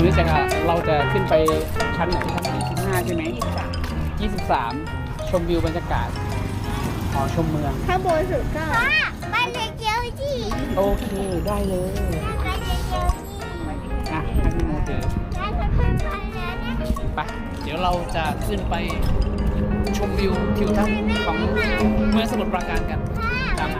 วันนี้จะเราจะขึ้นไปชั้นไหนชั้น25ใช่ไหม23 ชมวิวบรรยากาศหอชมเมือง ข้างบนสุดก็ไปเรียเกียวจีโอเคได้เลยไปเรียเกียวจีอะให้คุณโมเจอได้ขึ้นไปแล้ไปเดี๋ยวเราจะขึ้นไปชมวิวทิวทัศน์ของเมืองสมุทรปราการกันตามมา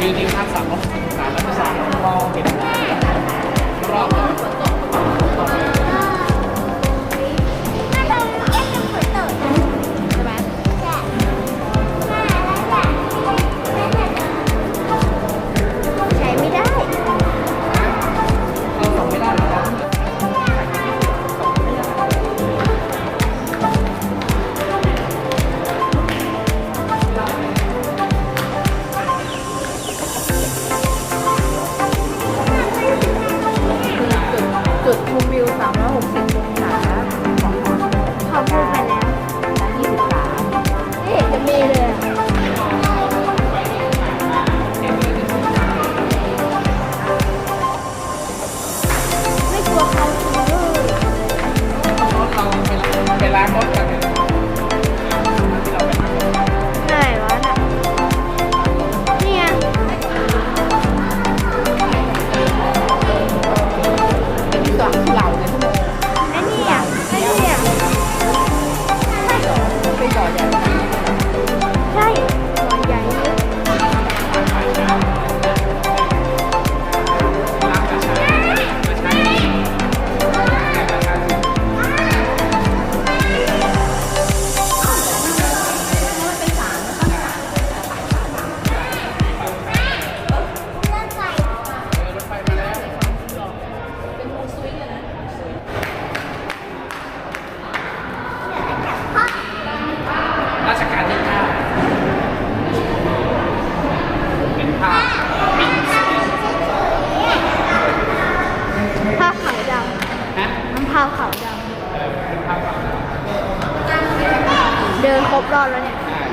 Mua 张了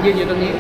ये तो नहीं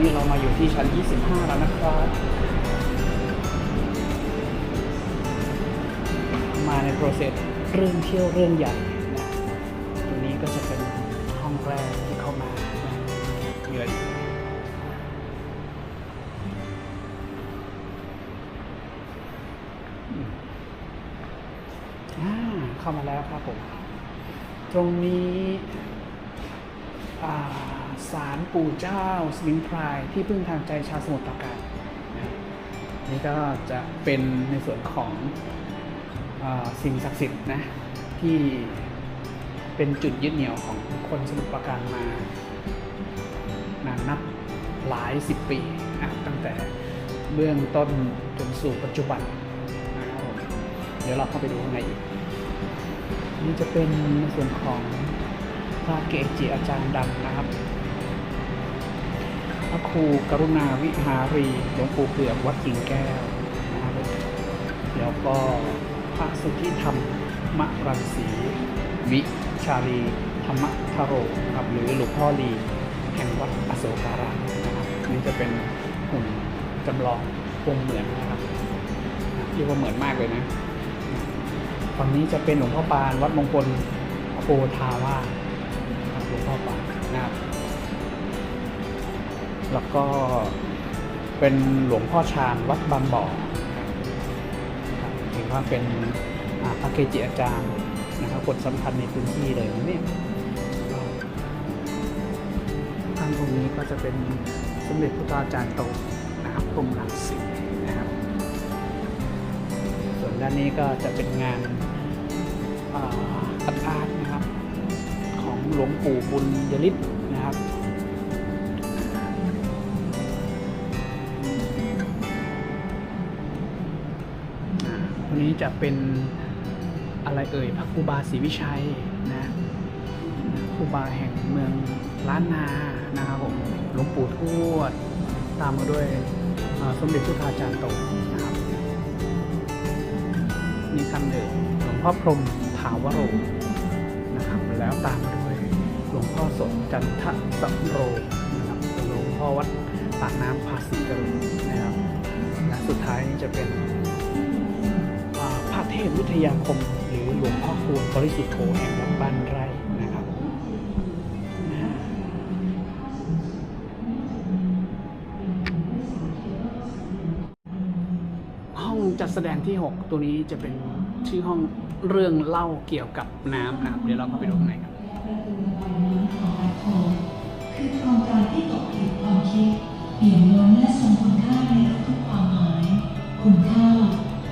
นี้เรามาอยู่ที่ชั้น 25 แล้วนะครับ มาในโปรเซสเรื่องเที่ยวเรื่องใหญ่นะตรงนี้ก็จะเป็นห้องแรกที่เข้ามานะมีอะไรอีกอืมอ่าเข้ามาแล้วครับผม ตรงนี้อ่า ศาลปู่เจ้าสมิงพรายที่พึ่งทางใจชาวสมุทรปราการนี่ก็จะเป็นในส่วนของอสิ่งศักดิ์สิทธิ์นะที่เป็นจุดยึดเหนี่ยวของคนสมุทรปราการมานานนับหลายสิบปีตั้งแต่เบื้องต้นจนสู่ปัจจุบันนะครับผมเดี๋ยวเราเข้าไปดูข้างในอีกนี่จะเป็นในส่วนของพระเกจิอาจารย์ดังนะครับ พระครูกรุณาวิหารีหลวงปู่เผือกวัดกิ่งแก้วนะครับแล้วก็พระสุทธิธรรมมรังสี วิชาลีธรรมทโรนะครับหรือหลวงพ่อลีแห่งวัดอโศการามนะครับนี่จะเป็นหุ่นจำลององค์เหมือนนะครับเรียกว่าเหมือนมากเลยนะฝั่งนี้จะเป็นหลวงพ่อปานวัดมงคลโพธาวาหลวงพ่อปานนะครับ แล้วก็เป็นหลวงพ่อชาญวัดบางบ่อถือว่าเป็นพระเกจิอาจารย์นะครับคนสำคัญในพื้นที่เลยนะเนี่ยทางตรงนี้ก็จะเป็นสมเด็จพระอาจารย์โตนะครับกรมรังสีนะครับ ส่วนด้านนี้ก็จะเป็นงานอาร์ตอาร์ตนะครับ ของหลวงปู่บุญยฤท นี้จะเป็นอะไรเอ่ยพระครูบาศรีวิชัยนะครูบาแห่งเมืองล้านนานะครับผมหลวงปู่ทวด ตามมาด้วยสมเด็จพุทธาจารย์โตนะครับนี่ท่านหนึ่งหลวงพ่อพรมถาวโรนะครับแล้วตามมาด้วยหลวงพ่อสดจันทสัมโรนะครับหลวงพ่อวัดปากน้ำภาษีกรุณนะครับและสุดท้ายนี่จะเป็น พระเทพวิทยาคม หรือหลวงพ่อคูณปริสุทธโธแห่งวัดบ้านไร่นะครับ ห้องจัดแสดงที่ 6 ตัวนี้จะเป็นชื่อห้องเรื่องเล่าเกี่ยวกับน้ำนะครับ เดี๋ยวเราเข้าไปดูข้างในครับคือโครงการที่ตกผลึกความคิดเปลี่ยนล้นและทรงคุณค่าในทุกๆความหมาย คุณค่า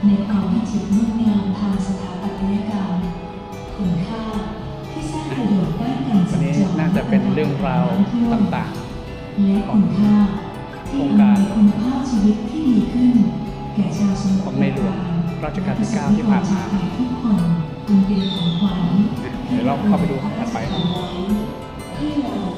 ในความวิจิตรงดงามทางสถาปัตยกรรมคุณค่าที่สร้างประโยชน์ด้านการอัสันญนี้จรน่าจะเป็นเรื่องราวต่างและคุณค่าโครที่งการทำให้คุณภาพชีวิตที่ดีขึ้น แก่ชาวสมุทรของในหลวงรัชกาลที่เก้าที่ผ่านมาทุกคนคุณเป็นของขวัญๆนะเดี๋ยวเราเข้าไปดูห้องถัดไปครับ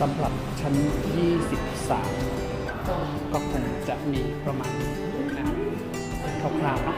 สำหรับชั้น 23 ก็คงจะมีประมาณนี้นะครับคร่าวๆเนาะ